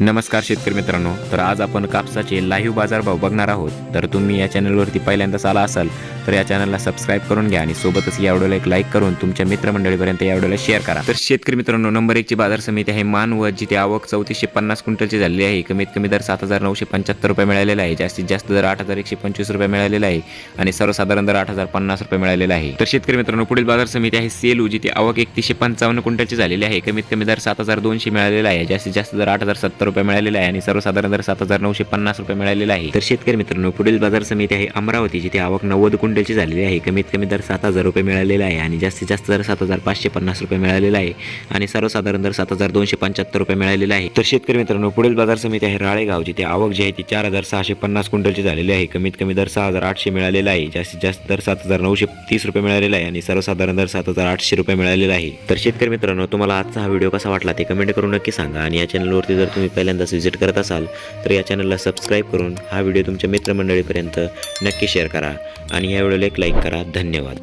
नमस्कार शेतकरी मित्रांनो तर आज आपण कापसाचे लाईव्ह बाजारभाव बघणार आहोत. तर तुम्ही या चॅनलवरती पहिल्यांदाच आला असाल तर या चॅनलला सबस्क्राईब करून घ्या आणि सोबतच या व्हिडिओला एक लाईक करून तुमच्या मित्रमंडळीपर्यंत या व्हिडिओला शेअर करा. तर शेतकरी मित्रांनो नंबर एकची बाजार समिती आहे मानवत जिथे आवक चौतीसशे पन्नास क्विंटलची झालेली आहे. कमीत कमी दर सात हजार नऊशे पंच्याहत्तर रुपये मिळालेला आहे. जास्तीत जास्त दर आठ हजार एकशे पंचवीस रुपये मिळालेला आहे आणि सर्वसाधारण दर आठ हजार पन्नास रुपये मिळालेला आहे. तर शेतकरी मित्रांनो पुढील बाजार समिती आहे सेलू जिथे आवक एकतीसशे पंचावन्न क्विंटलची झालेली आहे. कमीत कमी दर सात हजार दोनशे मिळालेला आहे. जास्तीत जास्त दर आठ हजार सत्तर रुपये मिळालेला आहे आणि सर्वसाधारण दर सात हजार नऊशे पन्नास रुपये मिळालेला आहे. तर शेतकरी मित्रांनो पुढील बाजार समिती आहे अमरावती जिथे आवक नव्वद क्विंटलची झालेली आहे. कमीत कमी दर सात हजार रुपये मिळालेला आहे आणि जास्तीत जास्त दर सात हजार पाचशे पन्नास रुपये मिळालेला आहे आणि सर्वसाधारण दर सात हजार दोनशे पंच्याहत्तर रुपये मिळालेला आहे. तर शेतकरी मित्रांनो पुढील बाजार समिती आहे राळेगाव जिथे आवक जी आहे ती चार हजार सहाशे पन्नास क्विंटलची झालेली आहे. कमीत कमी दर सहा हजार आठशे मिळालेला आहे. जास्तीत जास्त दर सात हजार नऊशे तीस रुपये मिळालेला आहे आणि सर्वसाधारण दर सात हजार आठशे रुपये मिळालेला आहे. तर शेतकरी मित्रांनो तुम्हाला आजचा हा व्हिडिओ कसा वाटला ते कमेंट करून नक्की सांगा आणि या चॅनलवरती जर तुम्ही पहिल्यांदाच व्हिजिट करत असाल तर या चॅनलला सबस्क्राईब करून हा व्हिडिओ तुमच्या मित्रमंडळीपर्यंत नक्की शेअर करा आणि या या व्हिडिओला एक लाईक करा. धन्यवाद.